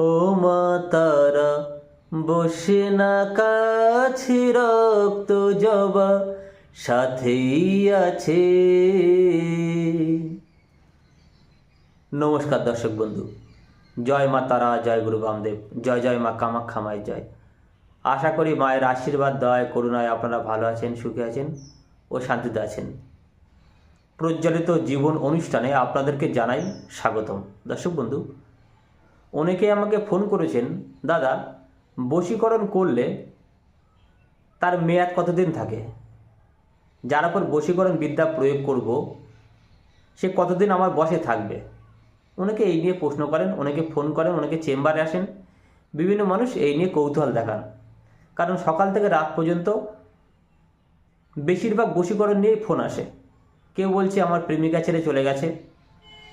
ও মা তারা, বসে না কাছে রক্ত জবা, সাথেই আছে। নমস্কার দর্শক বন্ধু, জয় মা তারা, জয় গুরু বামদেব, জয় জয় মা কামাখ্যা মায়ের জয়। আশা করি মায়ের আশীর্বাদ, দয়, করুণায় আপনারা ভালো আছেন, সুখে আছেন ও শান্তিতে আছেন। প্রজ্বলিত জীবন অনুষ্ঠানে আপনাদেরকে জানাই স্বাগতম। দর্শক বন্ধু অনেকে আমাকে ফোন করেছেন, দাদা, বশীকরণ করলে তার মেয়াদ কতদিন থাকে? যার উপর বশীকরণ বিদ্যা প্রয়োগ করব, সে কতদিন আমার বসে থাকবে? অনেকে এই নিয়ে প্রশ্ন করেন, অনেকে ফোন করেন, অনেকে চেম্বারে আসেন। বিভিন্ন মানুষ এই নিয়ে কৌতূহল দেখান। কারণ সকাল থেকে রাত পর্যন্ত বেশিরভাগ বশীকরণ নিয়েই ফোন আসে। কেউ বলছে, আমার প্রেমিকা ছেড়ে চলে গেছে।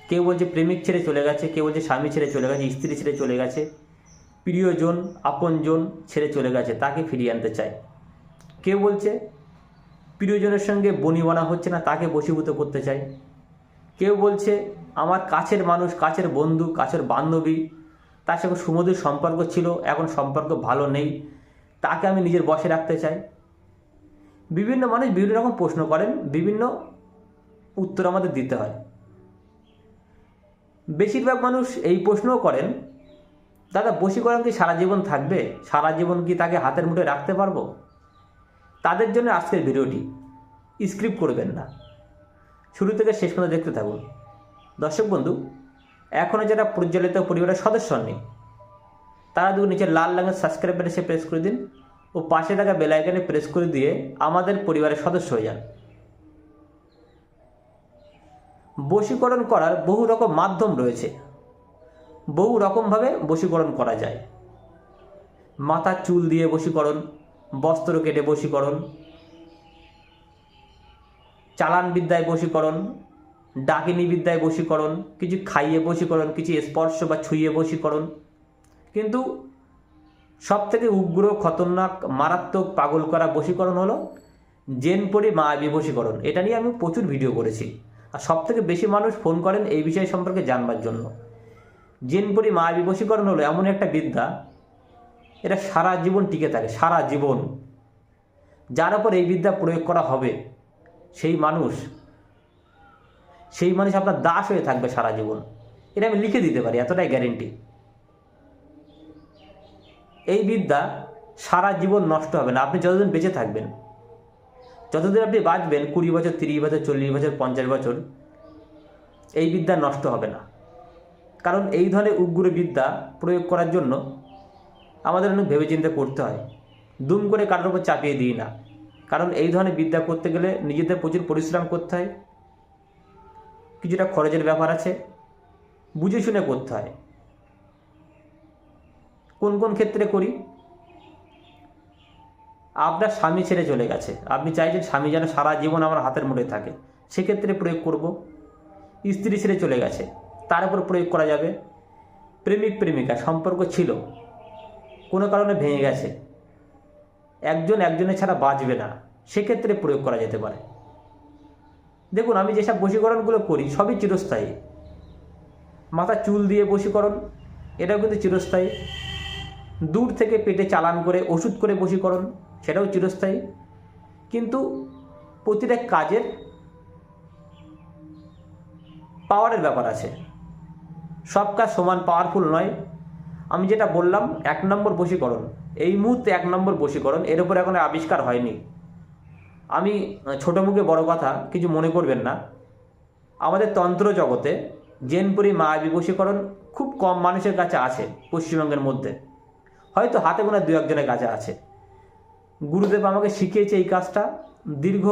কেউ বলছে প্রেমিক ছেড়ে চলে গেছে, কেউ বলছে স্বামী ছেড়ে চলে গেছে, স্ত্রী ছেড়ে চলে গেছে, প্রিয়জন, আপনজন ছেড়ে চলে গেছে, তাকে ফিরিয়ে আনতে চায়। কেউ বলছে প্রিয়জনের সঙ্গে বনিবনা হচ্ছে না, তাকে বশীভূত করতে চাই কেউ বলছে আমার কাছের মানুষ, কাছের বন্ধু, কাছের বান্ধবী, তার সঙ্গে সুমধুর সম্পর্ক ছিল, এখন সম্পর্ক ভালো নেই, তাকে আমি নিজের বসে রাখতে চাই। বিভিন্ন মানুষ বিভিন্ন রকম প্রশ্ন করেন, বিভিন্ন উত্তর আমাদের দিতে হয়। বেশিরভাগ মানুষ এই প্রশ্নও করেন, দাদা, বশীকরণ কি সারা জীবন থাকবে? সারা জীবন কি তাকে হাতের মুঠে রাখতে পারব? তাদের জন্য আজকের ভিডিওটি স্ক্রিপ্ট করবেন না। শুরু থেকে শেষ পর্যন্ত দেখতে থাকুন। দর্শক বন্ধু এখনও যারা প্রজ্বলিত পরিবারের সদস্য নেই তারা যদি নিচে লাল রঙের সাবস্ক্রাইব এসে প্রেস করে দিন ও পাশে থাকা বেলাইকানে প্রেস করে দিয়ে আমাদের পরিবারের সদস্য হয়ে যান। বশীকরণ করার বহু রকম মাধ্যম রয়েছে। বহু রকমভাবে বশীকরণ করা যায়। মাথার চুল দিয়ে বশীকরণ, বস্ত্র কেটে বশীকরণ চালান বিদ্যায় বশীকরণ ডাকিনী বিদ্যায় বশীকরণ, কিছু খাইয়ে বশীকরণ, কিছু স্পর্শ বা ছুঁয়ে বশীকরণ। কিন্তু সব থেকে উগ্র, খতরনাক, মারাত্মক, পাগল করা বশীকরণ হলো জেনপরি মায়াবী বশীকরণ। এটা নিয়ে আমি প্রচুর ভিডিও করেছি। আর থেকে বেশি মানুষ ফোন করেন এই বিষয় সম্পর্কে জানবার জন্য। জেনপরি মায়াবী বশীকরণ হলো এমন একটা বিদ্যা, এটা সারা জীবন টিকে থাকে, সারা জীবন। যার উপর এই বিদ্যা প্রয়োগ করা হবে, সেই মানুষ সেই মানুষ আপনার দাস হয়ে থাকবে সারা জীবন। এটা আমি লিখে দিতে পারি, এতটাই গ্যারেন্টি এই বিদ্যা সারা জীবন নষ্ট হবে না, আপনি যতদিন বেঁচে থাকবেন যতদিন আপনি বাঁচবেন, কুড়ি বছর, তিরিশ বছর, চল্লিশ বছর, পঞ্চাশ বছর, এই বিদ্যা নষ্ট হবে না। কারণ এই ধরনের উগ্র বিদ্যা প্রয়োগ করার জন্য আমাদের অনেক ভেবেচিন্তে করতে হয়। দুম করে কারোর উপর চাপিয়ে দিই না। কারণ এই ধরনের বিদ্যা করতে গেলে নিজেদের প্রচুর পরিশ্রম করতে হয়। কিছুটা খরচের ব্যাপার আছে। বুঝে শুনে করতে হয়। কোন কোন ক্ষেত্রে করি? আপনার স্বামী ছেড়ে চলে গেছে। আপনি চাইছেন স্বামী যেন সারা জীবন আমার হাতের মুঠে থাকে। সেক্ষেত্রে প্রয়োগ করব। স্ত্রী ছেড়ে চলে গেছে। তার উপর প্রয়োগ করা যাবে। প্রেমিক, প্রেমিকা, সম্পর্ক ছিল। কোনো কারণে ভেঙে গেছে। একজন একজনের ছাড়া বাঁচবে না। সেক্ষেত্রে প্রয়োগ করা যেতে পারে। দেখুন, আমি যেসব বশীকরণগুলো করি, সবই চিরস্থায়ী। মাথা চুল দিয়ে বশীকরণ, এটাও কিন্তু চিরস্থায়ী। দূর থেকে পেটে চালান করে, ওষুধ করে বশীকরণ সেটাও চিরস্থায়ী। কিন্তু প্রতিটা কাজের পাওয়ারের ব্যাপার আছে। সব কাজ সমান পাওয়ারফুল নয়। আমি যেটা বললাম, এক নম্বর বশীকরণ। এই মুহূর্তে এক নম্বর বশীকরণ, এর উপর এখন আবিষ্কার হয়নি। আমি ছোটো মুখে বড় কথা কিছু মনে করবেন না। আমাদের তন্ত্র জগতে জেনপুরি মায়াবী বশীকরণ খুব কম মানুষের কাছে আছে পশ্চিমবঙ্গের মধ্যে। হয়তো হাতে গোনা দু একজনের কাছে আছে। গুরুদেব আমাকে শিখিয়েছে এই কাজটা। দীর্ঘ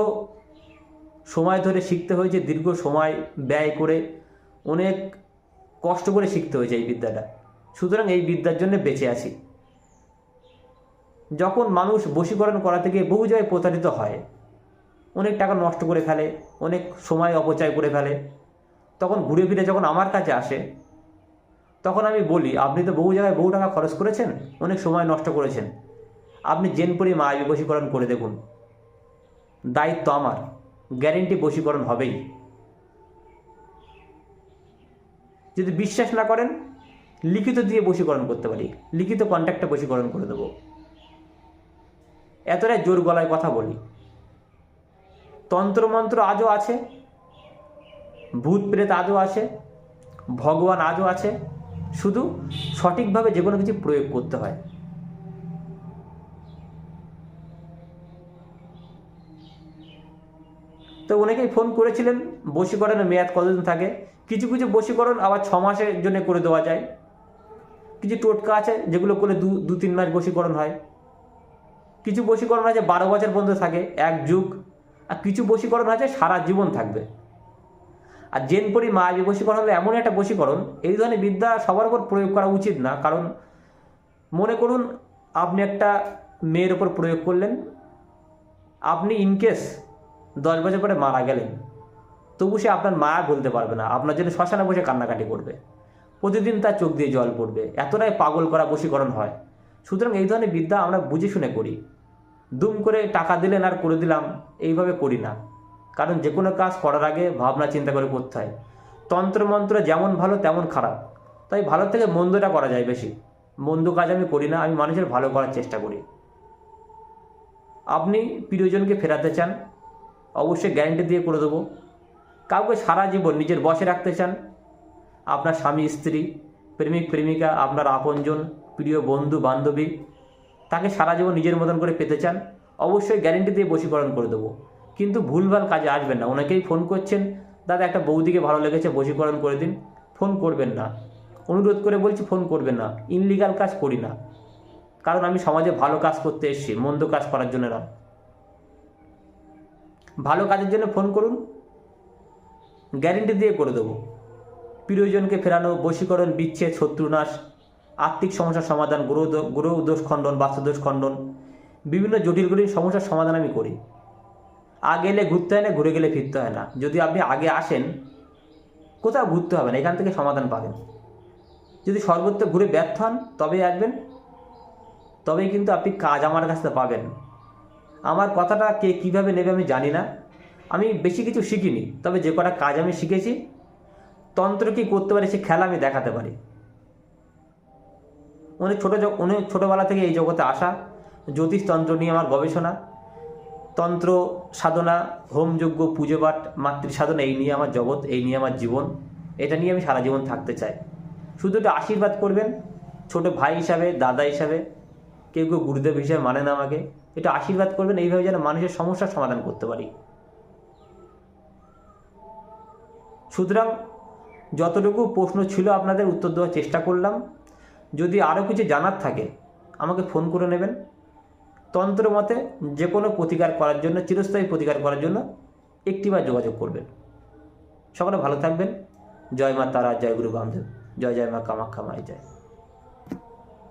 সময় ধরে শিখতে হয়েছে, দীর্ঘ সময় ব্যয় করে অনেক কষ্ট করে শিখতে হয়েছে এই বিদ্যাটা। সুতরাং এই বিদ্যার জন্য বেঁচে আছি। যখন মানুষ বশীকরণ করা থেকে বহু জায়গায় প্রতারিত হয়, অনেক টাকা নষ্ট করে ফেলে, অনেক সময় অপচয় করে ফেলে, তখন ঘুরে ফিরে যখন আমার কাছে আসে, তখন আমি বলি, আপনি তো বহু জায়গায় বহু টাকা খরচ করেছেন, অনেক সময় নষ্ট করেছেন। আপনি জেনপুরি মায়াবী বশীকরণ করে দেখুন। দায়িত্ব আমার। গ্যারেন্টি বশীকরণ হবেই। যদি বিশ্বাস না করেন, লিখিত দিয়ে বশীকরণ করতে পারি। লিখিত কন্ট্যাক্টে বশীকরণ করে দেবো। এতটাই জোর গলায় কথা বলি। তন্ত্রমন্ত্র আজও আছে। ভূত প্রেত আজও আছে। ভগবান আজও আছে। শুধু সঠিকভাবে যে কোনো কিছু প্রয়োগ করতে হয়। তো অনেকেই ফোন করেছিলেন বশীকরণের মেয়াদ কতদিন থাকে? কিছু কিছু বশীকরণ আবার ছ মাসের জন্য করে দেওয়া যায়। কিছু টোটকা আছে যেগুলো করে দু দু, তিন মাস বশীকরণ হয়। কিছু বশীকরণ আছে বারো বছর পর্যন্ত থাকে, এক যুগ। আর কিছু বশীকরণ আছে সারা জীবন থাকবে। আর জেনপরি মায়াবী বশীকরণ হলো এমন একটা বশীকরণ, এই ধরনের বিদ্যা সবার উপর প্রয়োগ করা উচিত না। কারণ মনে করুন, আপনি একটা মেয়ের ওপর প্রয়োগ করলেন। আপনি ইনকেস দশ বছর পরে মারা গেলেন। তবু সে আপনার মায়া বলতে পারবে না। আপনার জন্য শ্মশানে বসে কান্নাকাটি করবে। প্রতিদিন তার চোখ দিয়ে জল পড়বে। এতটাই পাগল করা বশীকরণ হয়। সুতরাং এই ধরনের বিদ্যা আমরা বুঝে শুনে করি। দুম করে টাকা দিলেন আর করে দিলাম, এইভাবে করি না। কারণ যে কোনো কাজ করার আগে ভাবনা চিন্তা করে করতে হয়। তন্ত্রমন্ত্র যেমন ভালো তেমন খারাপ। তাই ভালো থেকে মন্দটা করা যায় বেশি। মন্দ কাজ আমি করি না, আমি মানুষের ভালো করার চেষ্টা করি। আপনি প্রিয়জনকে ফেরাতে চান অবশ্যই গ্যারেন্টি দিয়ে করে দেবো। কাউকে সারা জীবন নিজের বসে রাখতে চান, আপনার স্বামী, স্ত্রী, প্রেমিক, প্রেমিকা, আপনার আপনজন, প্রিয় বন্ধু, বান্ধবী, তাকে সারা জীবন নিজের মতন করে পেতে চান, অবশ্যই গ্যারেন্টি দিয়ে বশীকরণ করে দেবো। কিন্তু ভুলভাল কাজে আসবেন না, অনেকেই ফোন করছেন, দাদা, একটা বৌদিকে ভালো লেগেছে, বশীকরণ করে দিন। ফোন করবেন না। অনুরোধ করে বলছি ফোন করবেন না। ইনলিগাল কাজ করি না। কারণ আমি সমাজে ভালো কাজ করতে এসেছি, মন্দ কাজ করার জন্য না। ভালো কাজের জন্য ফোন করুন। গ্যারেন্টি দিয়ে করে দেবো। প্রিয়জনকে ফেরানো, বশীকরণ, বিচ্ছেদ, শত্রুনাশ, আর্থিক সমস্যার সমাধান, গ্রহ গ্রহ দোষ খণ্ডন বাস্তুদোষ খণ্ডন, বিভিন্ন জটিল জটিল সমস্যার সমাধান আমি করি। আগে এলে ঘুরতে হয় না, ঘুরে গেলে ফিরতে হয় না। যদি আপনি আগে আসেন, কোথাও ঘুরতে হবে না, এখান থেকে সমাধান পাবেন। যদি সর্বত্র ঘুরে ব্যর্থ হন, তবেই আসবেন। তবেই কিন্তু আপনি কাজ আমার কাছ পাবেন। আমার কথাটা কে কীভাবে নেবে আমি জানি না। আমি বেশি কিছু শিখিনি, তবে যে কটা কাজ আমি শিখেছি, তন্ত্র কি করতে পারে সে খেলা আমি দেখাতে পারি। অনেক ছোটো উনি ছোটোবেলা থেকে এই জগতে আসা জ্যোতিষতন্ত্র নিয়ে আমার গবেষণা, তন্ত্র সাধনা, হোমযজ্ঞ পুজো পাঠ মাতৃ সাধনা এই নিয়ে আমার জগৎ, এই নিয়ে আমার জীবন, এটা নিয়ে আমি সারা জীবন থাকতে চাই। শুধু একটু আশীর্বাদ করবেন, ছোট ভাই হিসাবে, দাদা হিসাবে, কেউ কেউ গুরুদেব হিসাবে মানে না আমাকে। এটা আশীর্বাদ করবেন, এইভাবে যেন মানুষের সমস্যার সমাধান করতে পারি। সুতরাং যতটুকু প্রশ্ন ছিল আপনাদের, উত্তর দেওয়ার চেষ্টা করলাম। যদি আরও কিছু জানার থাকে, আমাকে ফোন করে নেবেন। তন্ত্র মতে যে কোনো প্রতিকার করার জন্য, চিরস্থায়ী প্রতিকার করার জন্য একটিবার যোগাযোগ করবেন। সকলে ভালো থাকবেন। জয় মা তারা, জয় গুরু বামদেব। জয় জয় মা কামাখ্যা মায় জয়।